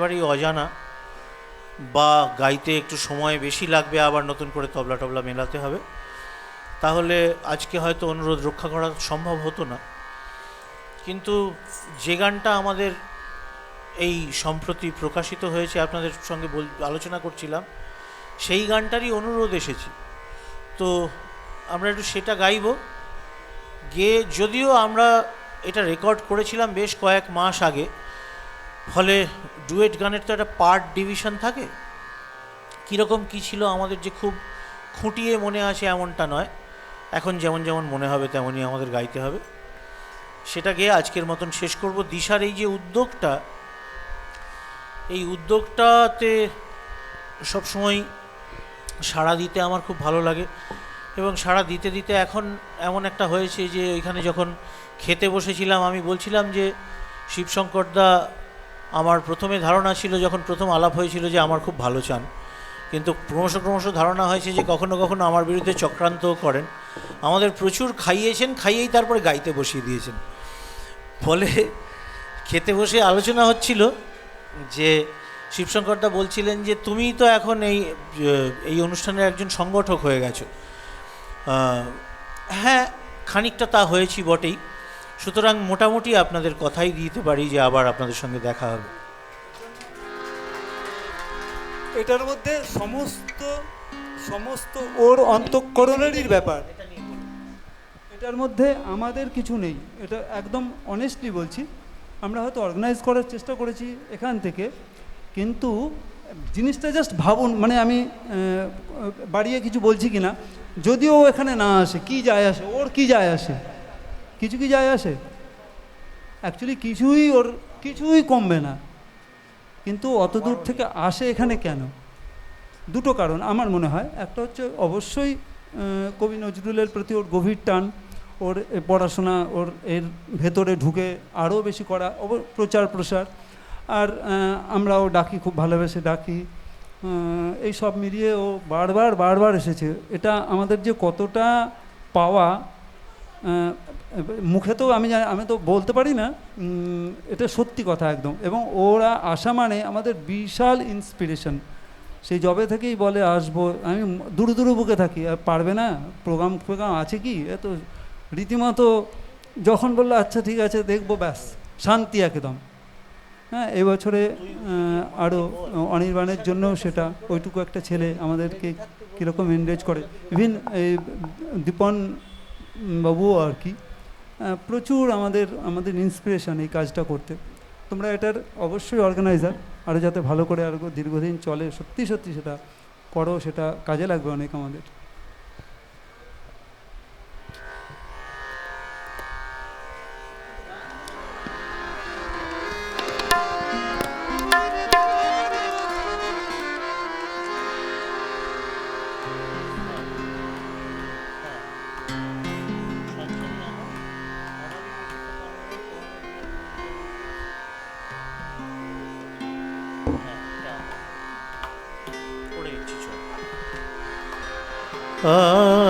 একেবারেই অজানা বা গাইতে একটু সময় বেশি লাগবে, আবার নতুন করে তবলা টবলা মেলাতে হবে। তাহলে আজকে হয়তো অনুরোধ রক্ষা করা সম্ভব হতো না। কিন্তু যে গানটা আমাদের এই সম্প্রতি প্রকাশিত হয়েছে, আপনাদের সঙ্গে আলোচনা করছিলাম, সেই গানটারই অনুরোধ এসেছে। তো আমরা একটু সেটা গাইব। গেয়ে যদিও আমরা এটা রেকর্ড করেছিলাম বেশ কয়েক মাস আগে, ফলে ডুয়েট গানের তো একটা পার্ট ডিভিশন থাকে। কীরকম কী ছিল আমাদের যে খুব খুঁটিয়ে মনে আছে এমনটা নয়। এখন যেমন যেমন মনে হবে তেমনই আমাদের গাইতে হবে। সেটা গিয়ে আজকের মতন শেষ করব। দিশার এই যে উদ্যোগটা, এই উদ্যোগটাতে সবসময় সাড়া দিতে আমার খুব ভালো লাগে এবং সাড়া দিতে দিতে এখন এমন একটা হয়েছে যে ওইখানে যখন খেতে বসেছিলাম আমি বলছিলাম যে শিবশঙ্করদা আমার প্রথমে ধারণা ছিল যখন প্রথম আলাপ হয়েছিল যে আমার খুব ভালো চান। কিন্তু ক্রমশ ক্রমশ ধারণা হয়েছে যে কখনো কখনো আমার বিরুদ্ধে চক্রান্তও করেন। আমাদের প্রচুর খাইয়েছেন, খাইয়েই তারপরে গাইতে বসিয়ে দিয়েছেন। ফলে খেতে বসে আলোচনা হচ্ছিল যে শিবশঙ্করদা বলছিলেন যে, তুমি তো এখন এই এই অনুষ্ঠানের একজন সংগঠক হয়ে গেছো। হ্যাঁ খানিকটা তা হয়েছি বটেই। সুতরাং মোটামুটি আপনাদের কথাই দিতে পারি যে আবার আপনাদের সঙ্গে দেখা হবে। এটার মধ্যে সমস্ত সমস্ত ওর অন্তঃকরণেরই ব্যাপার। এটার মধ্যে আমাদের কিছু নেই। এটা একদম অনেস্টলি বলছি। আমরা হয়তো অর্গানাইজ করার চেষ্টা করেছি এখান থেকে। কিন্তু জিনিসটা জাস্ট ভাবুন মানে আমি বাড়িয়ে কিছু বলছি কি না যদিও এখানে না আসে, কি যায় আসে, ওর কি যায় আসে? কিছু কি যায় আসে? অ্যাকচুয়ালি কিছুই ওর, কিছুই কমবে না। কিন্তু অত দূর থেকে আসে এখানে কেন? দুটো কারণ আমার মনে হয়। একটা হচ্ছে অবশ্যই কবি নজরুলের প্রতি ওর গভীর টান, ওর পড়াশোনা, ওর এর ভেতরে ঢুকে আরও বেশি করা প্রচার প্রসার। আর আমরাও ডাকি, খুব ভালোবেসে ডাকি। এই সব মিলিয়ে ও বারবার বারবার এসেছে। এটা আমাদের যে কতটা পাওয়া মুখে তো আমি জানি, আমি তো বলতে পারি না এটা সত্যি কথা একদম। এবং ওরা আসা মানে আমাদের বিশাল ইন্সপিরেশন সেই জবে থেকেই বলে, আসব। আমি দূর দূর বুকে থাকি, আর পারবে না? প্রোগ্রাম ফোগ্রাম আছে কি? এ তো রীতিমতো যখন বলল আচ্ছা ঠিক আছে, দেখব, ব্যাস, শান্তি একদম। হ্যাঁ এবছরে আরও অনির্বাণের জন্যও সেটা, ওইটুকু একটা ছেলে আমাদেরকে কীরকম এনগেজ করে। ইভিন এই দীপন বাবুও আর কি প্রচুর আমাদের আমাদের ইন্সপিরেশন এই কাজটা করতে। তোমরা এটার অবশ্যই অর্গানাইজার আরও যাতে ভালো করে আরও দীর্ঘদিন চলে, সত্যি সত্যি সেটা করো, সেটা কাজে লাগবে অনেক আমাদের। Ah.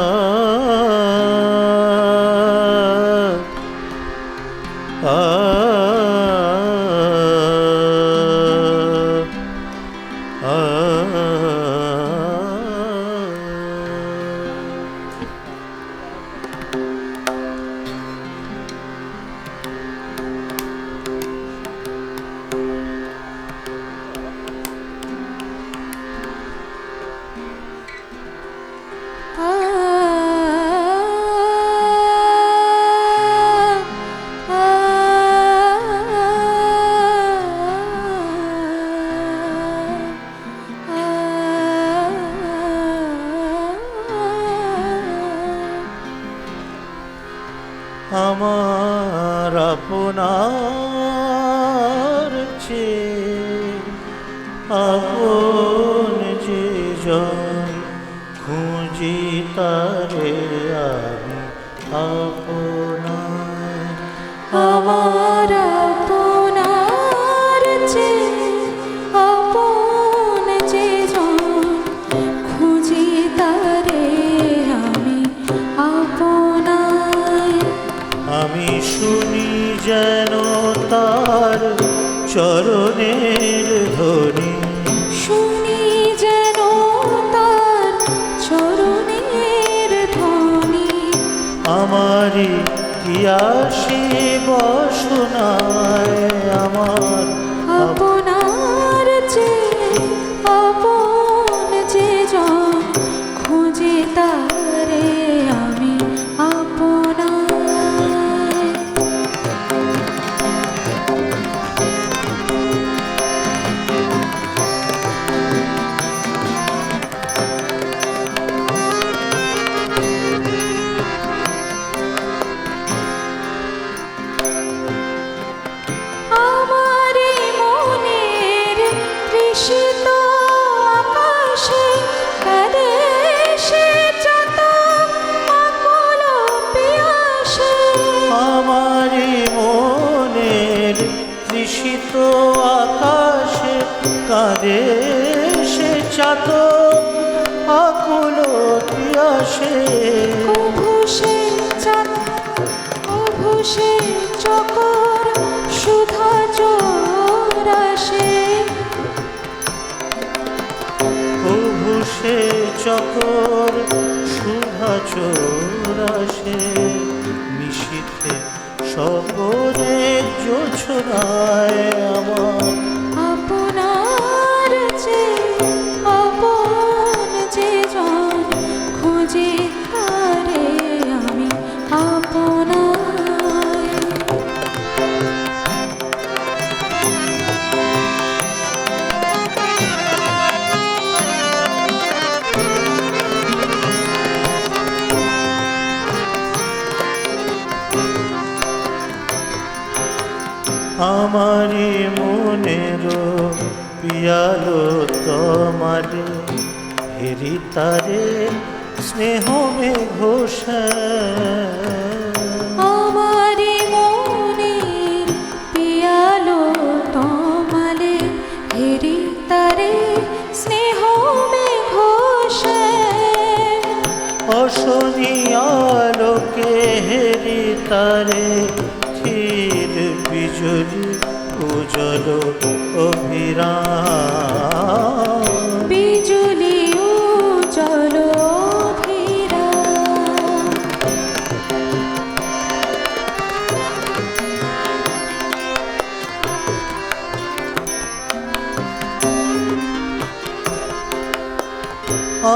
আমার আপনার চেয়ে কি আসি বসনায় আমার পিয়াসে কভু সে চাঁদ সে চকর সুধা প্রভু সে চকর সুধা চোরাসে নিশীথে সপনে জোছনায় আমারি মনের পিয়ালো তোমারে হেরি তারে স্নেহ মে ঘোষা আমারে মনের পিয়ালো তমালে হেরি তারে স্নেহ মে ঘোষে অশনি আলোকে হেরি তারে ক্ষীর বিজলি উজল অভিরাম। বিজুলি উজ্জ্বল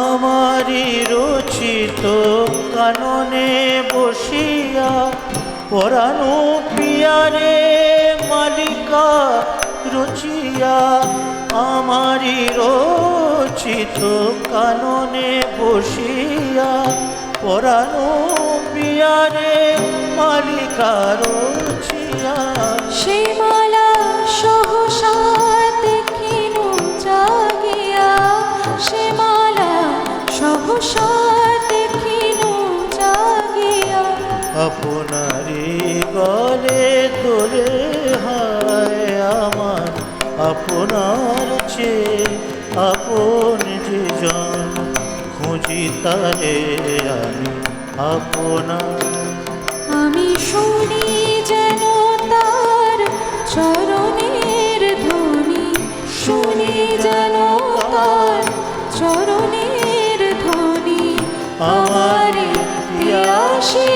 আমারি রচিত কাননে বসিয়া পরানো পিয়ারে মালিকা রচিয়া আমারি রচিত কাননে বসিয়া পরানো পিয়ারে মালিকা রচিয়া। সে মালা সহসা দেখিনু জাগিয়া সে মালা সহসা দেখিনু জাগিয়া। আপনারি গলে তোলে হায় আমার আপনার চে আপন যে জন খুঁজি তারে আমি আপনার। আমি শুনি যেন তার চরণের ধ্বনি শুনি যেন তার চরণের ধ্বনি আমার পিয়াসী